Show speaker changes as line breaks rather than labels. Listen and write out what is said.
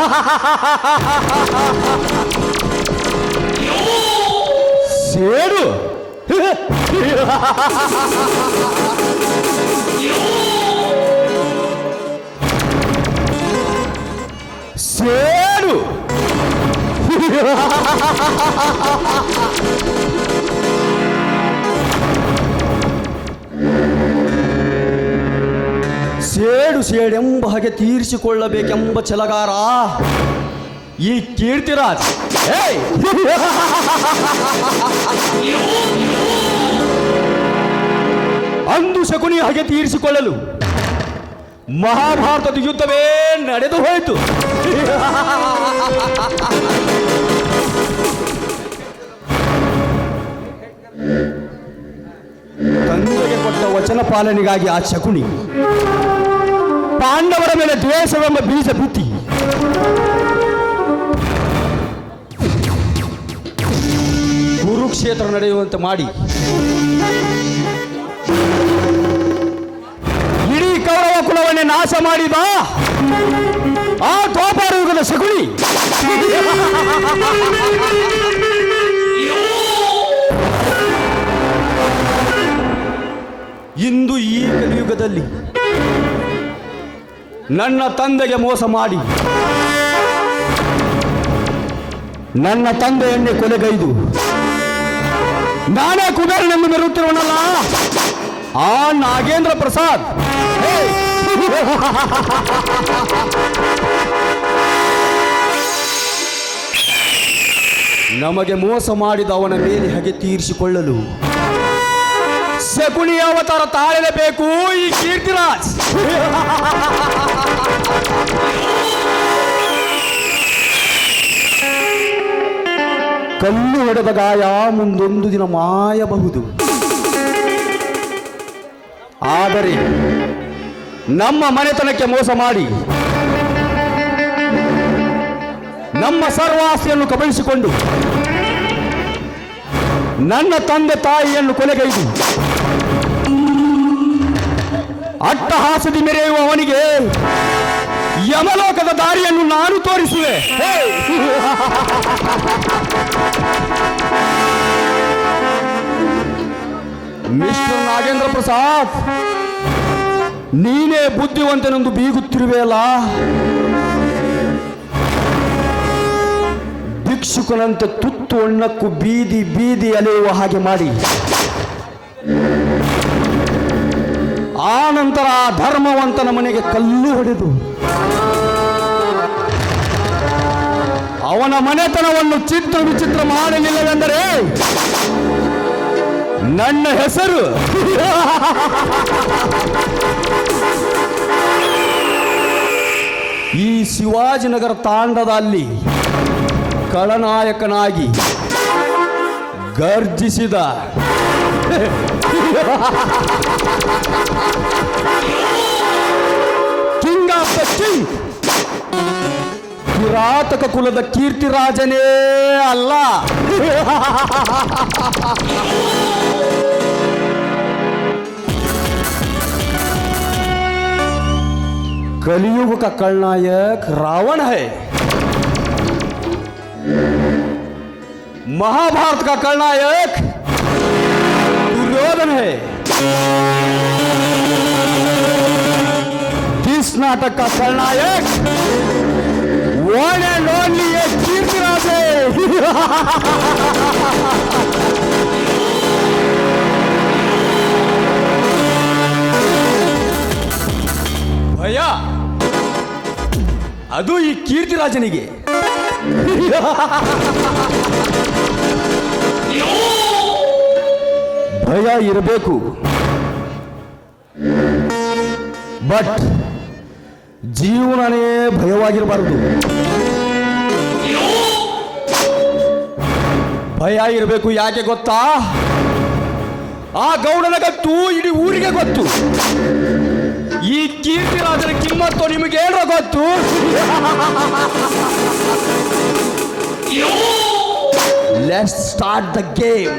Sério? Sério? ಸೇಡು ಸೇಡೆಂಬ ಹಾಗೆ ತೀರಿಸಿಕೊಳ್ಳಬೇಕೆಂಬ ಛಲಗಾರ. ಈ ಕೀರ್ತಿರಾಜ್. ಏಯ್! ಅಂದು ಶಕುನಿ ಹಾಗೆ ತೀರಿಸಿಕೊಳ್ಳಲು ಮಹಾಭಾರತದ ಯುದ್ಧವೇ ನಡೆದು ಹೋಯಿತು. ತಂದೆಗೆ ಕೊಟ್ಟ ವಚನ ಪಾಲನೆಗಾಗಿ ಆ ಶಕುನಿ ಪಾಂಡವರ ಮೇಲೆ ದ್ವೇಷವೆಂಬ ಬೀಜ ಬಿತ್ತಿ. ಕುರುಕ್ಷೇತ್ರ ನಡೆಯುವಂತೆ ಮಾಡಿ. ಇಡೀ ಕೌರವ ಕುಲವನ್ನೇ ನಾಶ ಮಾಡಿದ ಆ ಯುಗದ ಶಗುಣಿ ಇಂದು ಈ ಕಲಿಯುಗದಲ್ಲಿ ನನ್ನ ತಂದೆಗೆ ಮೋಸ ಮಾಡಿ. ನನ್ನ ತಂದೆಯನ್ನೇ ಕೊಲೆಗೈದು. ನಾನೇ ಕುಬೇರನೆಂದು ಮೆರುತ್ತಿರುವನಲ್ಲ ಆ ನಾಗೇಂದ್ರ ಪ್ರಸಾದ್. ನಮಗೆ ಮೋಸ ಮಾಡಿದ ಅವನ ಮೇಲೆ ಹಾಗೆ ತೀರಿಸಿಕೊಳ್ಳಲು ಶಕುನಿ ಅವತಾರ ತಾಳಿರಬೇಕು ಈ ಕೀರ್ತಿರಾಜ್. ಕಲ್ಲು ಹೊಡೆದ ಗಾಯ ಮುಂದೊಂದು ದಿನ ಮಾಯಬಹುದು. ಆದರೆ ನಮ್ಮ ಮನೆತನಕ್ಕೆ ಮೋಸ ಮಾಡಿ ನಮ್ಮ ಸರ್ವಾಸ್ತಿಯನ್ನು ಕಬಳಿಸಿಕೊಂಡು ನನ್ನ ತಂದೆ ತಾಯಿಯನ್ನು ಕೊಲೆಗೈದು. ಅಟ್ಟಹಾಸದಿ ಮೆರೆಯುವ ಅವನಿಗೆ ಯಮಲೋಕದ ದಾರಿಯನ್ನು ನಾನು ತೋರಿಸುವೆ! ಮಿಸ್ಟರ್ ನಾಗೇಂದ್ರ ಪ್ರಸಾದ್ ನೀನೇ ಬುದ್ಧಿವಂತನೆಂದು ಬೀಗುತ್ತಿರುವೆಯಲ್ಲ? ಭಿಕ್ಷುಕನಂತೆ ತುತ್ತು ಒಣ್ಣಕ್ಕೂ ಬೀದಿ ಬೀದಿ ಅಲೆಯುವ ಹಾಗೆ ಮಾಡಿ. ಆ ನಂತರ ಆ ಧರ್ಮವಂತನ ಮನೆಗೆ ಕಲ್ಲು ಹೊಡೆದು ಅವನ ಮನೆತನವನ್ನು ಚಿತ್ರ ವಿಚಿತ್ರ ಮಾಡಲಿಲ್ಲವೆಂದರೆ ನನ್ನ ಹೆಸರು. ಈ ಶಿವಾಜಿನಗರ ತಾಂಡದಲ್ಲಿ ಖಳನಾಯಕನಾಗಿ ಗರ್ಜಿಸಿದ ಕಿಂಗ್ ಆಫ್ ದ ಕಿಂಗ್ ಕಿರಾತಕ ಕುಲದ ಕೀರ್ತಿರಾಜನೇ ಅಲ್ಲ कलयुग का खलनायक रावण है महाभारत का खलनायक दुर्योधन है इस नाटक का खलनायक वन एंड ओनली एक कीर्तिराज है ಭಯ ಅದು ಈ ಕೀರ್ತಿರಾಜನಿಗೆ ಭಯ ಇರಬೇಕು ಬಟ್ ಜೀವನನೇ ಭಯವಾಗಿರಬಾರದು. ಭಯ ಇರಬೇಕು ಯಾಕೆ ಗೊತ್ತಾ? ಆ ಗೌಡನ ಗತ್ತು ಇಡೀ ಊರಿಗೆ ಗೊತ್ತು. ಈ ಕೀರ್ತಿರಾಜನ ಕಿಮ್ಮತ್ತು ನಿಮಗೆ ಏನೋ ಗೊತ್ತು. Let's start the game